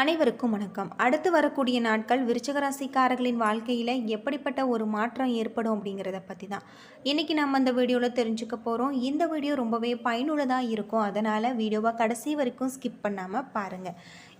அனைவருக்கும் வணக்கம். அடுத்து வரக்கூடிய நாட்கள் விருச்சகராசிக்காரர்களின் வாழ்க்கையில் எப்படிப்பட்ட ஒரு மாற்றம் ஏற்படும் அப்படிங்கிறத பற்றி தான் இன்றைக்கி நம்ம அந்த வீடியோவில் தெரிஞ்சுக்க போகிறோம் இந்த வீடியோ ரொம்பவே பயனுள்ளதாக இருக்கும். அதனால் வீடியோவை கடைசி வரைக்கும் ஸ்கிப் பண்ணாமல் பாருங்கள்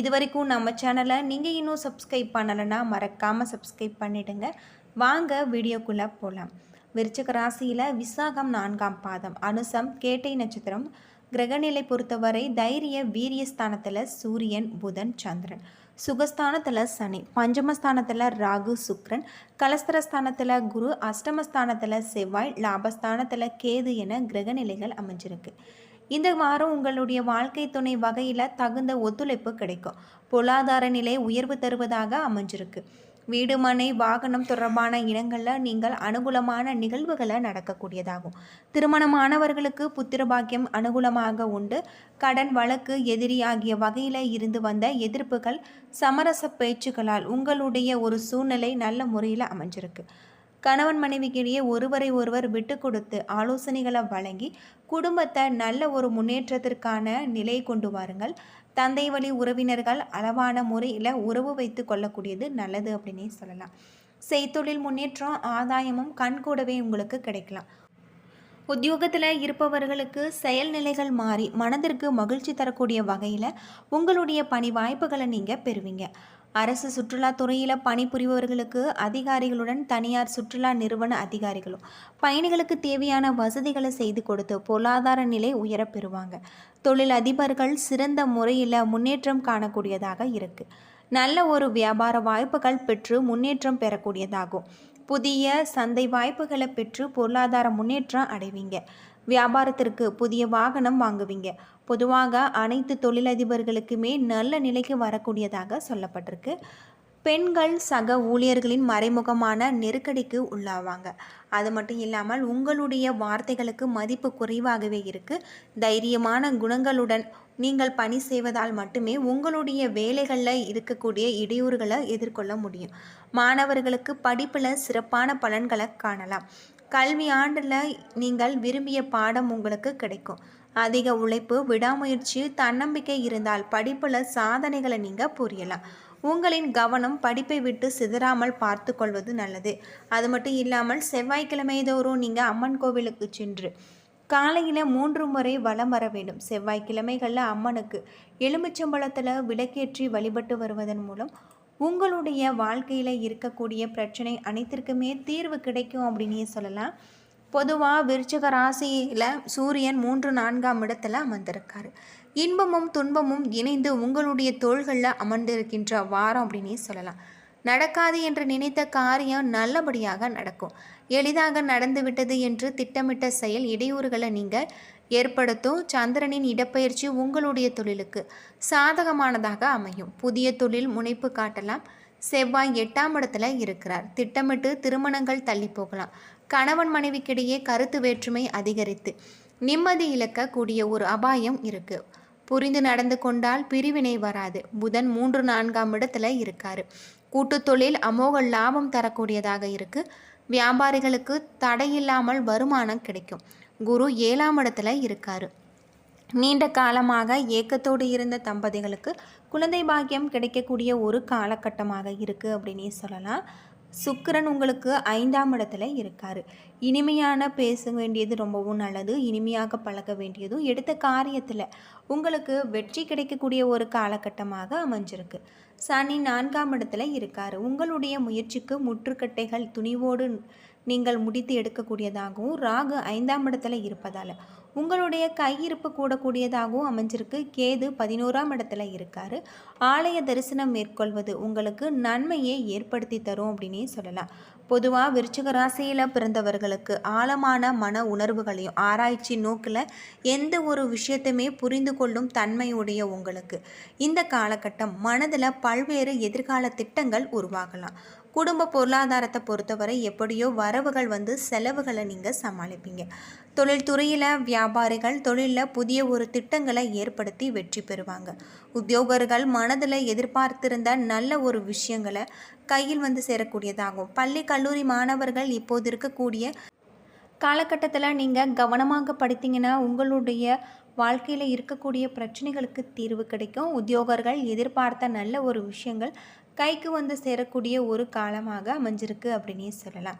இது வரைக்கும் நம்ம சேனலை நீங்கள் இன்னும் சப்ஸ்கிரைப் பண்ணலைன்னா மறக்காமல் சப்ஸ்கிரைப் பண்ணிவிடுங்க வாங்க வீடியோக்குள்ளே போகலாம் விருச்சக ராசியில் விசாகம் நான்காம் பாதம் அனுசம் கேட்டை நட்சத்திரம் கிரகநிலை பொறுத்தவரை தைரிய வீரியஸ்தானத்தில் சூரியன் புதன் சந்திரன். சுகஸ்தானத்தில் சனி பஞ்சமஸ்தானத்தில் ராகு சுக்ரன். கலஸ்தரஸ்தானத்தில் குரு அஷ்டமஸ்தானத்தில் செவ்வாய் லாபஸ்தானத்தில் கேது என கிரகநிலைகள் அமைஞ்சிருக்கு. இந்த வாரம் உங்களுடைய வாழ்க்கை துணை வகையில் தகுந்த ஒத்துழைப்பு கிடைக்கும். பொருளாதார நிலை உயர்வு தருவதாக அமைஞ்சிருக்கு. வீடு மனை வாகனம் தொடர்பான இடங்களில் நீங்கள் அனுகூலமான நிகழ்வுகளை நடக்கக்கூடியதாகும். திருமணமானவர்களுக்கு புத்திர பாக்கியம் அனுகூலமாக உண்டு. கடன் வழக்கு எதிரி ஆகிய வகையில் இருந்து வந்த எதிர்ப்புகள் சமரச பேச்சுக்களால் உங்களுடைய ஒரு சூழ்நிலை நல்ல முறையில் அமைஞ்சிருக்கு. கணவன் மனைவிக்கிடையே ஒருவரை ஒருவர் விட்டு கொடுத்து ஆலோசனைகளை வழங்கி குடும்பத்தை நல்ல ஒரு முன்னேற்றத்திற்கான நிலை கொண்டு வாருங்கள். தந்தை வழி உறவினர்கள் அளவான முறையில் உறவு வைத்து கொள்ளக்கூடியது நல்லது அப்படின்னே சொல்லலாம். செய்தொழில் முன்னேற்றம் ஆதாயமும் கண்கூடவே உங்களுக்கு கிடைக்கலாம். உத்தியோகத்தில் இருப்பவர்களுக்கு செயல்நிலைகள் மாறி மனதிற்கு மகிழ்ச்சி தரக்கூடிய வகையில் உங்களுடைய பணி வாய்ப்புகளை நீங்கள் பெறுவீங்க. அரசு சுற்றுலாத்துறையில் பணிபுரிபவர்களுக்கு அதிகாரிகளுடன் தனியார் சுற்றுலா நிறுவன அதிகாரிகளும் பயணிகளுக்கு தேவையான வசதிகளை செய்து கொடுத்து பொருளாதார நிலை உயர பெறுவாங்க. தொழில் அதிபர்கள் சிறந்த முறையில் முன்னேற்றம் காணக்கூடியதாக இருக்குது நல்ல ஒரு வியாபார வாய்ப்புகள் பெற்று முன்னேற்றம் பெறக்கூடியதாகும். புதிய சந்தை வாய்ப்புகளை பெற்று பொருளாதார முன்னேற்றம் அடைவீங்க. வியாபாரத்திற்கு புதிய வாகனம் வாங்குவீங்க. பொதுவாக அனைத்து தொழிலதிபர்களுக்குமே நல்ல நிலைக்கு வரக்கூடியதாக சொல்லப்பட்டிருக்கு. பெண்கள் சக ஊழியர்களின் மறைமுகமான நெருக்கடிக்கு உள்ளாவாங்க. அது மட்டும் இல்லாமல் உங்களுடைய வார்த்தைகளுக்கு மதிப்பு குறைவாகவே இருக்குது தைரியமான குணங்களுடன் நீங்கள் பணி செய்வதால் மட்டுமே உங்களுடைய வேலைகளில் இருக்கக்கூடிய இடையூறுகளை எதிர்கொள்ள முடியும். மாணவர்களுக்கு படிப்பில் சிறப்பான பலன்களை காணலாம். கல்வி ஆண்டில் நீங்கள் விரும்பிய பாடம் உங்களுக்கு கிடைக்கும். அதிக உழைப்பு விடாமுயற்சி தன்னம்பிக்கை இருந்தால் படிப்பில் சாதனைகளை நீங்கள் புரியலாம். உங்களின் கவனம் படிப்பை விட்டு சிதறாமல் பார்த்து கொள்வது நல்லது. அது மட்டும் இல்லாமல் செவ்வாய்க்கிழமை தோறும் நீங்கள் அம்மன் கோவிலுக்கு சென்று காலையில் மூன்று முறை வலம் வர வேண்டும். செவ்வாய்க்கிழமைகளில் அம்மனுக்கு எலுமிச்சம்பழத்தில் விளக்கேற்றி வழிபட்டு வருவதன் மூலம் உங்களுடைய வாழ்க்கையில் இருக்கக்கூடிய பிரச்சனை அனைத்திற்குமே தீர்வு கிடைக்கும் அப்படின்னே சொல்லலாம். பொதுவாக விருச்சக ராசியில் சூரியன் மூன்று நான்காம் இடத்துல அமர்ந்திருக்காரு. இன்பமும் துன்பமும் இணைந்து உங்களுடைய தோள்களில் அமர்ந்திருக்கின்ற வாரம் அப்படின்னே சொல்லலாம். நடக்காது என்று நினைத்த காரியம் நல்லபடியாக நடக்கும். எளிதாக நடந்துவிட்டது என்று திட்டமிட்ட செயல் இடையூறுகளை நீங்கள் ஏற்படுத்தும். சந்திரனின் இடப்பெயர்ச்சி உங்களுடைய தொழிலுக்கு சாதகமானதாக அமையும். புதிய தொழில் முனைப்பு காட்டலாம். செவ்வாய் எட்டாம் இடத்துல இருக்கிறார். திட்டமிட்டு திருமணங்கள் தள்ளி போகலாம். கணவன் மனைவிக்கிடையே கருத்து வேற்றுமை அதிகரித்து நிம்மதி இழக்கக்கூடிய ஒரு அபாயம் இருக்கு. புரிந்து நடந்து கொண்டால் பிரிவினை வராது. புதன் மூன்று நான்காம் இடத்துல இருக்காரு. கூட்டு தொழில் அமோக லாபம் தரக்கூடியதாக இருக்கு. வியாபாரிகளுக்கு தடையில்லாமல் வருமானம் கிடைக்கும். குரு ஏழாம் இடத்துல இருக்காரு. நீண்ட காலமாக ஏக்கத்தோடு இருந்த தம்பதிகளுக்கு குழந்தை பாக்கியம் கிடைக்கக்கூடிய ஒரு காலகட்டமாக இருக்குது அப்படின்னே சொல்லலாம். சுக்கரன் உங்களுக்கு ஐந்தாம் இடத்துல இருக்கார். இனிமையான பேச வேண்டியது ரொம்பவும் நல்லது. இனிமையாக பழக வேண்டியதும் எடுத்த காரியத்தில் உங்களுக்கு வெற்றி கிடைக்கக்கூடிய ஒரு காலகட்டமாக அமைஞ்சிருக்கு. சனி நான்காம் இடத்துல இருக்கார். உங்களுடைய முயற்சிக்கு முற்றுக்கட்டைகள் துணிவோடு நீங்கள் முடித்து எடுக்கக்கூடியதாகவும் ராகு ஐந்தாம் இடத்துல இருப்பதால். உங்களுடைய கையிருப்பு கூடக்கூடியதாகவும் அமைஞ்சிருக்கு. கேது பதினோராம் இடத்துல இருக்காரு. ஆலய தரிசனம் மேற்கொள்வது உங்களுக்கு நன்மையை ஏற்படுத்தி தரும் அப்படின்னே சொல்லலாம். பொதுவாக விருச்சிக ராசியில் பிறந்தவர்களுக்கு ஆழமான மன உணர்வுகளையும் ஆராய்ச்சி நோக்கில் எந்த ஒரு விஷயத்தையுமே புரிந்து கொள்ளும் தன்மையுடைய உங்களுக்கு. இந்த காலகட்டம் மனதில் பல்வேறு எதிர்கால திட்டங்கள் உருவாகலாம். குடும்ப பொருளாதாரத்தை பொறுத்தவரை எப்படியோ வரவுகள் வந்து செலவுகளை நீங்கள் சமாளிப்பீங்க. தொழில்துறையில் வியாபாரிகள் தொழிலில் புதிய ஒரு திட்டங்களை ஏற்படுத்தி வெற்றி பெறுவாங்க. உத்தியோகர்கள் மனதில் எதிர்பார்த்திருந்த நல்ல ஒரு விஷயங்களை கையில் வந்து சேரக்கூடியதாகும். பள்ளி கல்லூரி மாணவர்கள் இப்போது இருக்கக்கூடிய காலகட்டத்தில் நீங்கள் கவனமாக படித்தீங்கன்னா உங்களுடைய வாழ்க்கையில் இருக்கக்கூடிய பிரச்சனைகளுக்கு தீர்வு கிடைக்கும். உத்தியோகர்கள் எதிர்பார்த்த நல்ல ஒரு விஷயங்கள் கைக்கு வந்து சேரக்கூடிய ஒரு காலமாக அமைஞ்சிருக்கு அப்படின்னே சொல்லலாம்.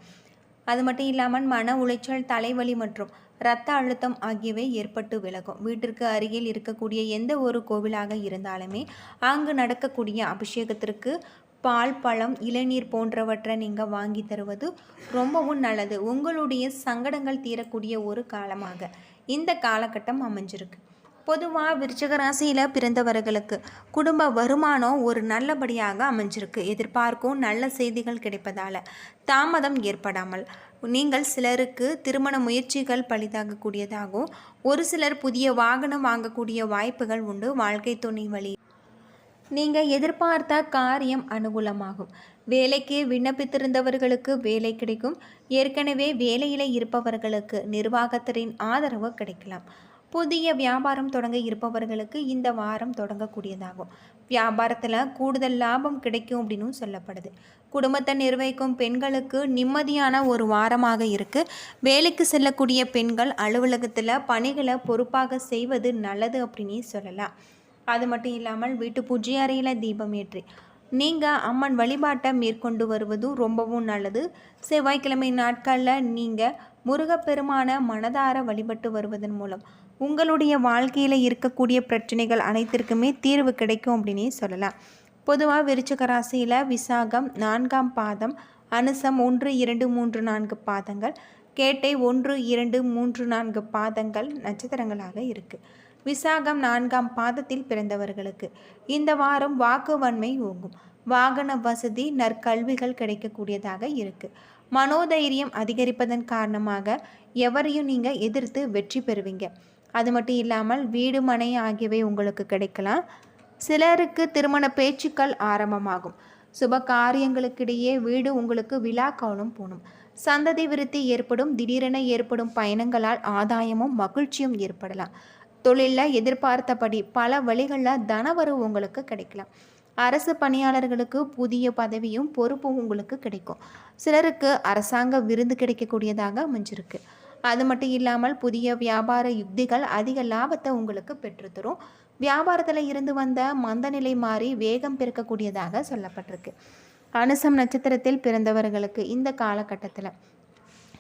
அது மட்டும் இல்லாமல் மன உளைச்சல் தலைவலி மற்றும் இரத்த அழுத்தம் ஆகியவை ஏற்பட்டு விலகும். வீட்டிற்கு அருகில் இருக்கக்கூடிய எந்த ஒரு கோவிலாக இருந்தாலுமே அங்கு நடக்கக்கூடிய அபிஷேகத்திற்கு பால் பழம் இளநீர் போன்றவற்றை நீங்கள் வாங்கி தருவது ரொம்பவும் நல்லது. உங்களுடைய சங்கடங்கள் தீரக்கூடிய ஒரு காலமாக இந்த காலகட்டம் அமைஞ்சிருக்கு. பொதுவாக விருச்சக ராசியில் பிறந்தவர்களுக்கு குடும்ப வருமானம் ஒரு நல்லபடியாக அமைஞ்சிருக்கு. எதிர்பார்க்கும் நல்ல செய்திகள் கிடைப்பதால் தாமதம் ஏற்படாமல் நீங்கள் சிலருக்கு திருமண முயற்சிகள் பழிதாகக்கூடியதாகவும் ஒரு சிலர் புதிய வாகனம் வாங்கக்கூடிய வாய்ப்புகள் உண்டு. வாழ்க்கை துணை வழி. நீங்கள் எதிர்பார்த்த காரியம் அனுகூலமாகும். வேலைக்கு விண்ணப்பித்திருந்தவர்களுக்கு வேலை கிடைக்கும். ஏற்கனவே வேலையில் இருப்பவர்களுக்கு நிர்வாகத்தின் ஆதரவு கிடைக்கலாம். புதிய வியாபாரம் தொடங்க இருப்பவர்களுக்கு இந்த வாரம் தொடங்கக்கூடியதாகும். வியாபாரத்தில் கூடுதல் லாபம் கிடைக்கும் அப்படின்னு சொல்லப்படுது. குடும்பத்தை நிர்வகிக்கும் பெண்களுக்கு நிம்மதியான ஒரு வாரமாக இருக்குது வேலைக்கு செல்லக்கூடிய பெண்கள் அலுவலகத்தில் பணிகளை பொறுப்பாக செய்வது நல்லது அப்படின்னு சொல்லலாம். அது மட்டும் இல்லாமல் வீட்டு பூஜை அறையில் தீபம் ஏற்றி நீங்கள் அம்மன் வழிபாட்டை மேற்கொண்டு வருவதும் ரொம்பவும் நல்லது. செவ்வாய்க்கிழமை நாட்களில் நீங்கள் முருகப்பெருமான மனதார வழிபட்டு வருவதன் மூலம் உங்களுடைய வாழ்க்கையில் இருக்கக்கூடிய பிரச்சனைகள் அனைத்திற்குமே தீர்வு கிடைக்கும் அப்படின்னே சொல்லலாம். பொதுவாக விருச்சக ராசியில் விசாகம் நான்காம் பாதம் அனுசம் ஒன்று இரண்டு மூன்று நான்கு பாதங்கள் கேட்டை ஒன்று இரண்டு மூன்று நான்கு பாதங்கள் நட்சத்திரங்களாக இருக்குது விசாகம் நான்காம் பாதத்தில் பிறந்தவர்களுக்கு இந்த வாரம் வாக்குவன்மை ஓங்கும். வாகன வசதி நற்கல்விகள் கிடைக்கக்கூடியதாக இருக்குது மனோதைரியம் அதிகரிப்பதன் காரணமாக எவரையும் நீங்கள் எதிர்த்து வெற்றி பெறுவீங்க. அது மட்டும் இல்லாமல் வீடு மனை ஆகியவை உங்களுக்கு கிடைக்கலாம். சிலருக்கு திருமண பேச்சுக்கள் ஆரம்பமாகும். சுப காரியங்களுக்கிடையே வீடு உங்களுக்கு விழா காலம் போகணும் சந்ததி விருத்தி ஏற்படும் திடீரென ஏற்படும் பயணங்களால் ஆதாயமும் மகிழ்ச்சியும் ஏற்படலாம். தொழிலில் எதிர்பார்த்தபடி பல வழிகளில் தனவரவு உங்களுக்கு கிடைக்கலாம். அரசு பணியாளர்களுக்கு புதிய பதவியும் பொறுப்பும் உங்களுக்கு கிடைக்கும். சிலருக்கு அரசாங்க விருந்து கிடைக்கக்கூடியதாக அமைஞ்சிருக்கு. அது மட்டும் இல்லாமல் புதிய வியாபார யுக்திகள் அதிக லாபத்தை உங்களுக்கு பெற்றுத்தரும் வியாபாரத்தில் இருந்து வந்த மந்தநிலை மாறி வேகம் பெருக்கக்கூடியதாக சொல்லப்பட்டிருக்கு. அனுசம் நட்சத்திரத்தில் பிறந்தவர்களுக்கு இந்த காலகட்டத்தில்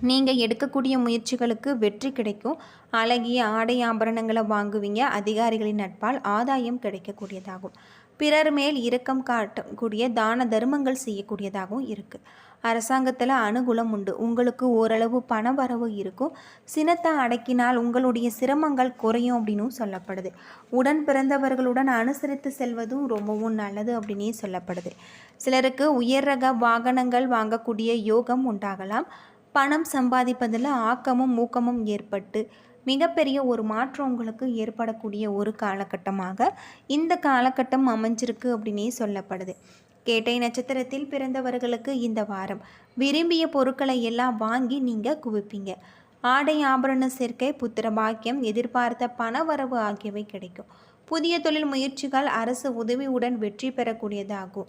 நீங்கள் எடுக்கக்கூடிய முயற்சிகளுக்கு வெற்றி கிடைக்கும். அழகிய ஆடை ஆபரணங்களை வாங்குவீங்க. அதிகாரிகளின் நட்பால் ஆதாயம் கிடைக்கக்கூடியதாகும். பிறர் மேல் இரக்கம் காட்டக்கூடிய தான தர்மங்கள் செய்யக்கூடியதாகவும் இருக்குது அரசாங்கத்தில் அனுகூலம் உண்டு. உங்களுக்கு ஓரளவு பண வரவு இருக்கும். சினத்தை அடக்கினால் உங்களுடைய சிரமங்கள் குறையும் அப்படின்னும் சொல்லப்படுது. உடன் பிறந்தவர்களுடன் அனுசரித்து செல்வதும் ரொம்பவும் நல்லது அப்படின்னே சொல்லப்படுது. சிலருக்கு உயர் ரக வாகனங்கள் வாங்கக்கூடிய யோகம் உண்டாகலாம். பணம் சம்பாதிப்பதில் ஆக்கமும் ஊக்கமும் ஏற்பட்டு மிகப்பெரிய ஒரு மாற்றம் உங்களுக்கு ஏற்படக்கூடிய ஒரு காலகட்டமாக இந்த காலகட்டம் அமைஞ்சிருக்கு அப்படின்னே சொல்லப்படுது. கேட்டை நட்சத்திரத்தில் பிறந்தவர்களுக்கு இந்த வாரம். விரும்பிய பொருட்களை எல்லாம் வாங்கி நீங்கள் குவிப்பீங்க. ஆடை ஆபரண சேர்க்கை புத்திர பாக்கியம் எதிர்பார்த்த பண வரவு ஆகியவை கிடைக்கும். புதிய தொழில் முயற்சிகள் அரசு உதவியுடன் வெற்றி பெறக்கூடியதாகும்.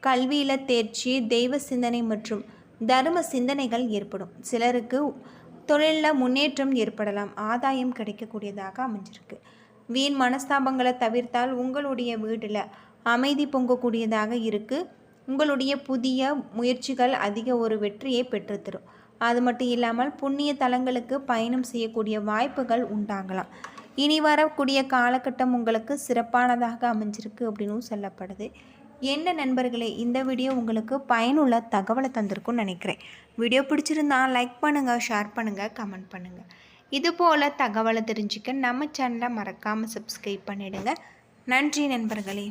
கல்வியில் தேர்ச்சி தெய்வ சிந்தனை மற்றும் தர்ம சிந்தனைகள் ஏற்படும். சிலருக்கு தொழிலில் முன்னேற்றம் ஏற்படலாம். ஆதாயம் கிடைக்கக்கூடியதாக அமைஞ்சிருக்கு. வீண் மனஸ்தாபங்களை தவிர்த்தால் உங்களுடைய வீட்டில் அமைதி பொங்கக்கூடியதாக இருக்குது உங்களுடைய புதிய முயற்சிகள் அதிக ஒரு வெற்றியை பெற்றுத்தரும். அது மட்டும் இல்லாமல் புண்ணிய தலங்களுக்கு பயணம் செய்யக்கூடிய வாய்ப்புகள் உண்டாகலாம். இனி வரக்கூடிய காலகட்டம் உங்களுக்கு சிறப்பானதாக அமைஞ்சிருக்கு அப்படின்னு சொல்லப்படுது. என்ன நண்பர்களே இந்த வீடியோ உங்களுக்கு பயனுள்ள தகவலை தந்திருக்கும்னு நினைக்கிறேன். வீடியோ பிடிச்சிருந்தா லைக் பண்ணுங்கள் ஷேர் பண்ணுங்கள் கமெண்ட் பண்ணுங்கள் இதுபோல் தகவலை தெரிஞ்சுக்க நம்ம சேனலை மறக்காமல் சப்ஸ்கிரைப் பண்ணிவிடுங்க நன்றி நண்பர்களே.